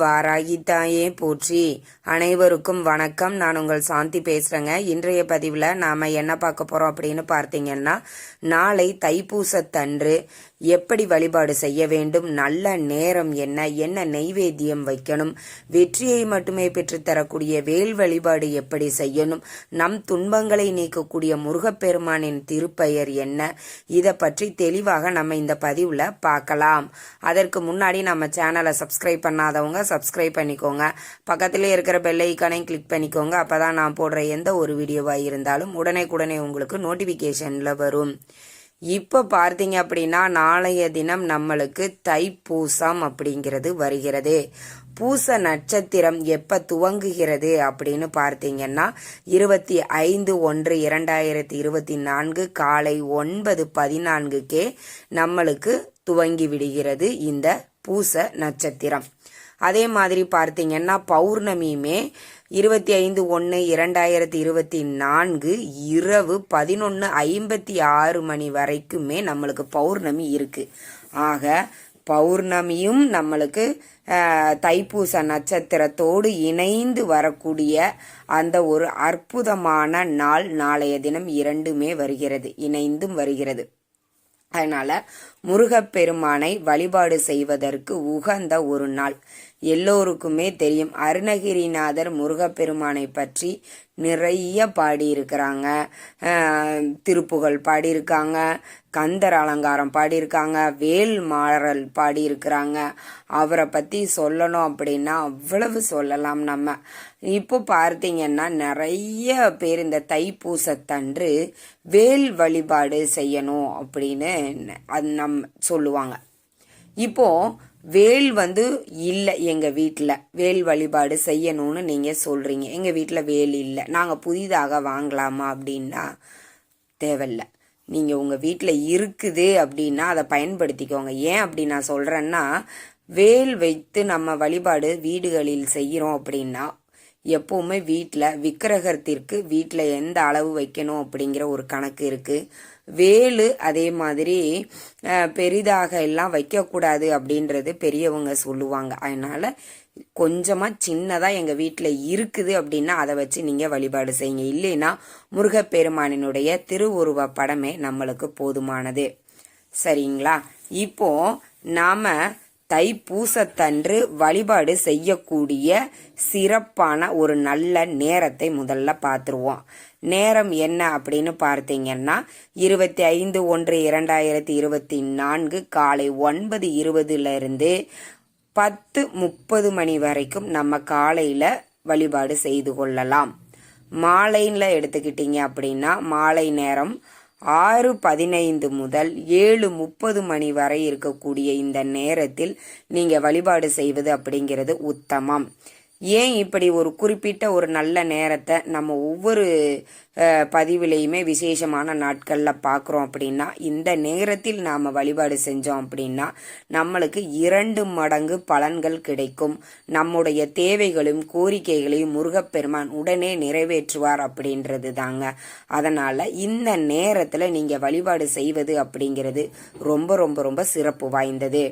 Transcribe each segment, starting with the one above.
வாராகி தாயே போற்றி. அனைவருக்கும் வணக்கம். நான் உங்கள் சாந்தி பேசுறேங்க. இன்றைய பதிவில் நாம என்ன பார்க்க போறோம் அப்படின்னு பார்த்தீங்கன்னா நாளை தைப்பூசத்தன்று எப்படி வழிபாடு செய்ய வேண்டும்? நல்ல நேரம் என்ன? என்ன நெய்வேத்தியம் வைக்கணும்? வெற்றியை மட்டுமே பெற்றுத்தரக்கூடிய வேல் வழிபாடு எப்படி செய்யணும்? நம் துன்பங்களை நீக்கக்கூடிய முருகப்பெருமானின் திருப்பெயர் என்ன? இதை பற்றி தெளிவாக நம்ம இந்த பதிவில் பார்க்கலாம். அதற்கு முன்னாடி நம்ம சேனலை சப்ஸ்கிரைப் பண்ணாதவங்க சப்ஸ்கிரைப் பண்ணிக்கோங்க. பக்கத்திலே இருக்கிற பெல் ஐக்கானையும் கிளிக் பண்ணிக்கோங்க. அப்போதான் நான் போடுற எந்த ஒரு வீடியோவாக இருந்தாலும் உடனே உங்களுக்கு நோட்டிஃபிகேஷனில் வரும். இப்போ பார்த்தீங்க அப்படின்னா நாளைய தினம் நம்மளுக்கு தைப்பூசம் அப்படிங்கிறது வருகிறது. பூச நட்சத்திரம் எப்போ துவங்குகிறது அப்படின்னு பார்த்தீங்கன்னா இருபத்தி ஐந்து ஒன்று இரண்டாயிரத்தி இருபத்தி நான்கு காலை ஒன்பது பதினான்குக்கே நம்மளுக்கு துவங்கி விடுகிறது இந்த பூச நட்சத்திரம். அதே மாதிரி பார்த்தீங்கன்னா பௌர்ணமியுமே இருபத்தி ஐந்து ஒன்று இரண்டாயிரத்தி இருபத்தி நான்கு இரவு பதினொன்று ஐம்பத்தி ஆறு மணி வரைக்குமே நம்மளுக்கு பௌர்ணமி இருக்குது ஆக பௌர்ணமியும் நம்மளுக்கு தைப்பூச நட்சத்திரத்தோடு இணைந்து வரக்கூடிய அந்த ஒரு அற்புதமான நாள் நாளைய தினம் இரண்டுமே வருகிறது இணைந்தும் வருகிறது. அதனால முருகப்பெருமானை வழிபாடு செய்வதற்கு உகந்த ஒரு நாள். எல்லோருக்குமே தெரியும். அருணகிரிநாதர் முருகப்பெருமானை பற்றி நிறைய பாடியிருக்கிறாங்க. திருப்புகழ் பாடியிருக்காங்க. கந்தர் அலங்காரம் பாடியிருக்காங்க. வேல் மாறல் பாடியிருக்கிறாங்க. அவரை பற்றி சொல்லணும் அப்படின்னா அவ்வளவு சொல்லலாம் நம்ம. இப்போ பார்த்தீங்கன்னா நிறைய பேர் இந்த தைப்பூசத்தன்று வேல் வழிபாடு செய்யணும் அப்படின்னு அது நம் சொல்லுவாங்க. இப்போது வேல் வந்து இல்லை எங்கள் வீட்டில் வேல் வழிபாடு செய்யணும்னு நீங்கள் சொல்கிறீங்க எங்கள் வீட்டில் வேல் இல்லை. நாங்கள் புதிதாக வாங்கலாமா அப்படின்னா தேவையில்லை. நீங்கள் உங்கள் வீட்டில் இருக்குது அப்படின்னா அதை பயன்படுத்திக்கோங்க. ஏன் அப்படி நான் சொல்கிறேன்னா வேல் வைத்து நம்ம வழிபாடு வீடுகளில் செய்கிறோம் அப்படின்னா எப்போவுமே வீட்டில் விக்கிரகத்திற்கு வீட்டில் எந்த அளவு வைக்கணும் அப்படிங்கிற ஒரு கணக்கு இருக்குது வேலு அதே மாதிரி பெரிதாக எல்லாம் வைக்கக்கூடாது அப்படின்றது பெரியவங்க சொல்லுவாங்க. அதனால் கொஞ்சமாக சின்னதாக எங்கள் வீட்டில் இருக்குது அப்படின்னா அதை வச்சு நீங்கள் வழிபாடு செய்யுங்க. இல்லைன்னா முருகப்பெருமானினுடைய திருவுருவ படமே நம்மளுக்கு போதுமானது. சரிங்களா? இப்போ நாம தைப்பூசத்தன்று வழிபாடு செய்யக்கூடிய சிறப்பான ஒரு நல்ல நேரத்தை முதல்ல பார்த்துருவோம். நேரம் என்ன அப்படின்னு பார்த்தீங்கன்னா இருபத்தி ஐந்து ஒன்று இரண்டாயிரத்தி இருபத்தி நான்கு காலை ஒன்பது இருபதுலேருந்து பத்து முப்பது மணி வரைக்கும் நம்ம காலையில் வழிபாடு செய்து கொள்ளலாம். மாலையில் எடுத்துக்கிட்டீங்க அப்படின்னா மாலை நேரம் ஆறு பதினைந்து முதல் ஏழு முப்பது மணி வரை இருக்கக்கூடிய இந்த நேரத்தில் நீங்கள் வழிபாடு செய்வது அப்படிங்கிறது உத்தமம். ஏன் இப்படி ஒரு குறிப்பிட்ட ஒரு நல்ல நேரத்தை நம்ம ஒவ்வொரு பதிவிலையுமே விசேஷமான நாட்களில் பார்க்குறோம் அப்படின்னா இந்த நேரத்தில் நாம் வழிபாடு செஞ்சோம் அப்படின்னா நம்மளுக்கு இரண்டு மடங்கு பலன்கள் கிடைக்கும். நம்முடைய தேவைகளையும் கோரிக்கைகளையும் முருகப்பெருமான் உடனே நிறைவேற்றுவார் அப்படின்றது தாங்க. அதனால் இந்த நேரத்தில் நீங்கள் வழிபாடு செய்வது அப்படிங்கிறது ரொம்ப ரொம்ப ரொம்ப சிறப்பு வாய்ந்தது.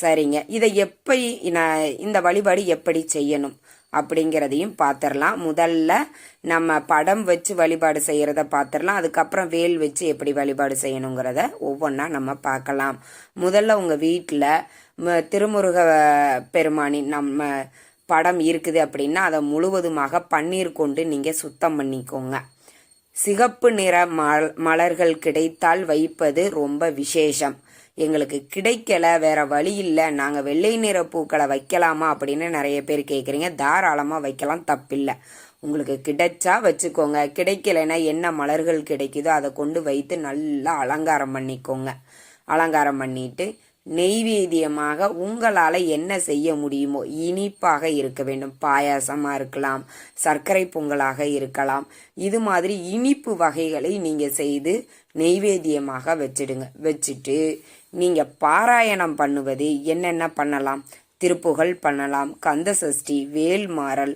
சரிங்க. இதை எப்படி நான் இந்த வழிபாடு எப்படி செய்யணும்? அப்படிங்கிறதையும் பார்த்துடலாம் முதல்ல நம்ம படம் வச்சு வழிபாடு செய்கிறத பார்த்துடலாம் அதுக்கப்புறம் வேல் வச்சு எப்படி வழிபாடு செய்யணுங்கிறத ஒவ்வொன்றா நம்ம பார்க்கலாம். முதல்ல உங்கள் வீட்டில் திருமுருக பெருமானின் நம்ம படம் இருக்குது அப்படின்னா அதை முழுவதுமாக பன்னீர் கொண்டு நீங்கள் சுத்தம் பண்ணிக்கோங்க. சிகப்பு நிற மலர்கள் கிடைத்தால் வைப்பது ரொம்ப விசேஷம். எங்களுக்கு கிடைக்கல வேற வழி இல்லை. நாங்கள் வெள்ளை நிற பூக்களை வைக்கலாமா அப்படின்னு நிறைய பேர் கேட்குறீங்க தாராளமாக வைக்கலாம் தப்பில்லை. உங்களுக்கு கிடைச்சா வச்சுக்கோங்க. கிடைக்கலைன்னா என்ன மலர்கள் கிடைக்குதோ அதை கொண்டு வைத்து நல்லா அலங்காரம் பண்ணிக்கோங்க. அலங்காரம் பண்ணிட்டு நெய்வேதியமாக உங்களால் என்ன செய்ய முடியுமோ இனிப்பாக இருக்க வேண்டும். பாயாசமாக இருக்கலாம் சர்க்கரை பொங்கலாக இருக்கலாம். இது மாதிரி இனிப்பு வகைகளை நீங்கள் செய்து நெய்வேதியமாக வச்சிடுங்க. வச்சுட்டு நீங்கள் பாராயணம் பண்ணுவது என்னென்ன பண்ணலாம்? திருப்புகழ் பண்ணலாம் கந்த சஷ்டி வேல்மாறல்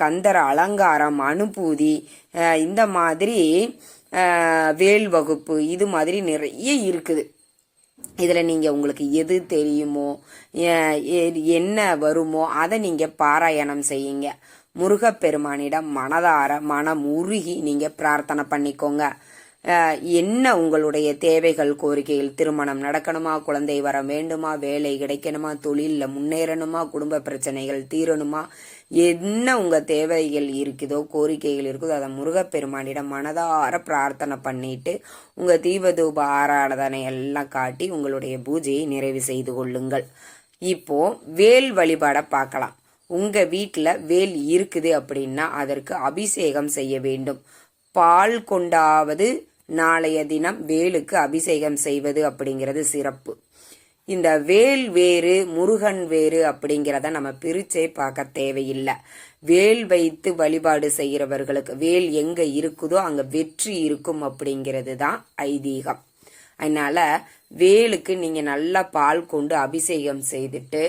கந்தர அலங்காரம் அனுபூதி இந்த மாதிரி வேல் வகுப்பு இது மாதிரி நிறைய இருக்குது. இதில் நீங்கள் உங்களுக்கு எது தெரியுமோ என்ன வருமோ அதை நீங்கள் பாராயணம் செய்யுங்க. முருகப்பெருமானிடம் மனதார மனம் உருகி நீங்கள் பிரார்த்தனை பண்ணிக்கோங்க. என்ன உங்களுடைய தேவைகள் கோரிக்கையில் திருமணம் நடக்கணுமா? குழந்தை வர வேண்டுமா? வேலை கிடைக்கணுமா? தொழிலில் முன்னேறணுமா? குடும்ப பிரச்சனைகள் தீரணுமா? என்ன உங்க தேவைகள் இருக்குதோ கோரிக்கைகள் இருக்குதோ அதை முருகப்பெருமானிடம் மனதார பிரார்த்தனை பண்ணிட்டு உங்க தீபதூப ஆராதனை எல்லாம் காட்டி உங்களுடைய பூஜையை நிறைவு செய்து கொள்ளுங்கள். இப்போ வேல் வழிபாடை பார்க்கலாம். உங்க வீட்டில் வேல் இருக்குது அப்படின்னா அதற்கு அபிஷேகம் செய்ய வேண்டும். பால் கொண்டாவது நாளைய தினம் வேலுக்கு அபிஷேகம் செய்வது அப்படிங்கிறது சிறப்பு. இந்த வேல் வேறு முருகன் வேறு அப்படிங்கிறத நம்ம பிரிச்சே பார்க்க தேவையில்லை. வேல் வைத்து வழிபாடு செய்கிறவர்களுக்கு வேல் எங்க இருக்குதோ அங்க வெற்றி இருக்கும் அப்படிங்கிறது தான் ஐதீகம். அதனால வேலுக்கு நீங்க நல்லா பால் கொண்டு அபிஷேகம் செய்துட்டு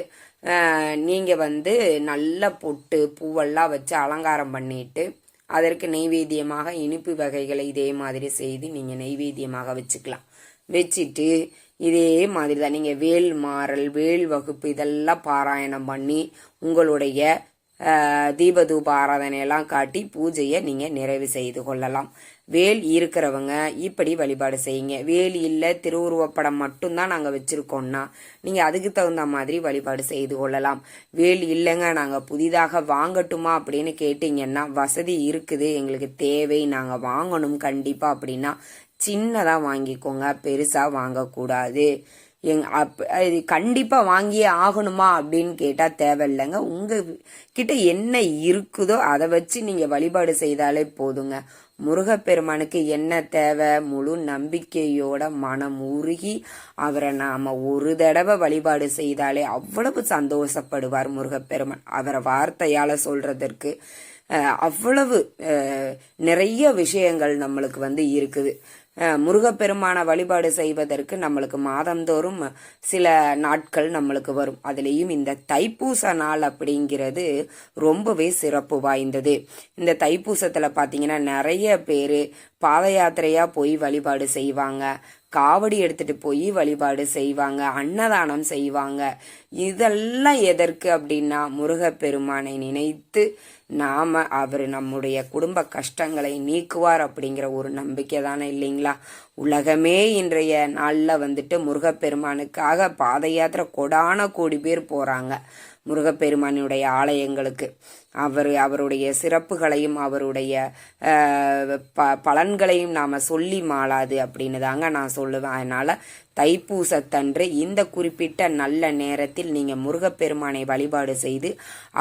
நீங்க வந்து நல்ல பொட்டு பூவெல்லாம் வச்சு அலங்காரம் பண்ணிட்டு அதற்கு நெய்வேத்தியமாக இனிப்பு வகைகளை இதே மாதிரி செய்து நீங்கள் நெய்வேத்தியமாக வச்சுக்கலாம். வச்சுட்டு இதே மாதிரி தான் நீங்கள் வேல் மாறல் வேல் வகுப்பு இதெல்லாம் பாராயணம் பண்ணி உங்களுடைய தீபதூப ஆராதனையெல்லாம் காட்டி பூஜையை நீங்கள் நிறைவு செய்து கொள்ளலாம். வேல் இருக்கிறவங்க இப்படி வழிபாடு செய்யுங்க. வேல் இல்லை திருவுருவப்படம் மட்டும்தான் நாங்கள் வச்சுருக்கோம்னா நீங்கள் அதுக்கு தகுந்த மாதிரி வழிபாடு செய்து கொள்ளலாம். வேல் இல்லைங்க நாங்கள் புதிதாக வாங்கட்டுமா அப்படின்னு கேட்டிங்கன்னா வசதி இருக்குது எங்களுக்கு தேவை நாங்கள் வாங்கணும் கண்டிப்பாக அப்படின்னா சின்னதாக வாங்கிக்கோங்க பெருசாக வாங்கக்கூடாது. எங் அப் இது கண்டிப்பாக வாங்கியே ஆகணுமா அப்படின்னு கேட்டால் தேவையில்லைங்க. உங்கள் கிட்ட என்ன இருக்குதோ அதை வச்சு நீங்கள் வழிபாடு செய்தாலே போதுங்க. முருகப்பெருமானுக்கு என்ன தேவை? முழு நம்பிக்கையோட மனம் உருகி அவரை நாம் ஒரு தடவை வழிபாடு செய்தாலே அவ்வளவு சந்தோஷப்படுவார் முருகப்பெருமான். அவரை வார்த்தையால் சொல்கிறதற்கு அவ்வளவு நிறைய விஷயங்கள் நம்மளுக்கு வந்து இருக்குது. முருகப்பெருமான வழிபாடு செய்வதற்கு நம்மளுக்கு மாதந்தோறும் சில நாட்கள் நம்மளுக்கு வரும். அதுலேயும் இந்த தைப்பூச நாள் அப்படிங்கிறது ரொம்பவே சிறப்பு வாய்ந்தது. இந்த தைப்பூசத்தில் பார்த்தீங்கன்னா நிறைய பேர் பாத யாத்திரையாக போய் வழிபாடு செய்வாங்க. காவடி எடுத்துட்டு போய் வழிபாடு செய்வாங்க அன்னதானம் செய்வாங்க. இதெல்லாம் எதற்கு அப்படின்னா முருகப்பெருமானை நினைத்து நாம அவர் நம்முடைய குடும்ப கஷ்டங்களை நீக்குவார் அப்படிங்கிற ஒரு நம்பிக்கை தானே இல்லைங்களா? உலகமே இன்றைய நாளில் வந்துட்டு முருகப்பெருமானுக்காக பாத யாத்திரை கொடான கோடி பேர் போறாங்க. முருகப்பெருமானுடைய ஆலயங்களுக்கு. அவர் அவருடைய சிறப்புகளையும் அவருடைய அஹ், ப பலன்களையும் நாம் சொல்லி மாளாது அப்படின்னு தாங்க நான் சொல்லுவேன். அதனால் தைப்பூசத்தன்று இந்த குறிப்பிட்ட நல்ல நேரத்தில் நீங்கள் முருகப்பெருமானை வழிபாடு செய்து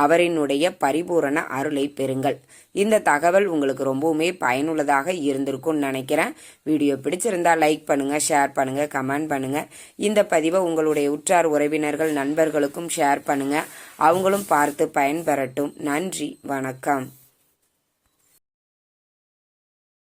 அவரினுடைய பரிபூரண அருளை பெறுங்கள். இந்த தகவல் உங்களுக்கு ரொம்பவுமே பயனுள்ளதாக இருந்திருக்கும்னு நினைக்கிறேன். வீடியோ பிடிச்சிருந்தா லைக் பண்ணுங்க ஷேர் பண்ணுங்க கமெண்ட் பண்ணுங்க. இந்த பதிவை உங்களுடைய உற்றார் உறவினர்கள் நண்பர்களுக்கும் ஷேர் பண்ணுங்க. அவங்களும் பார்த்து பயன்பெறட்டும். நன்றி வணக்கம்.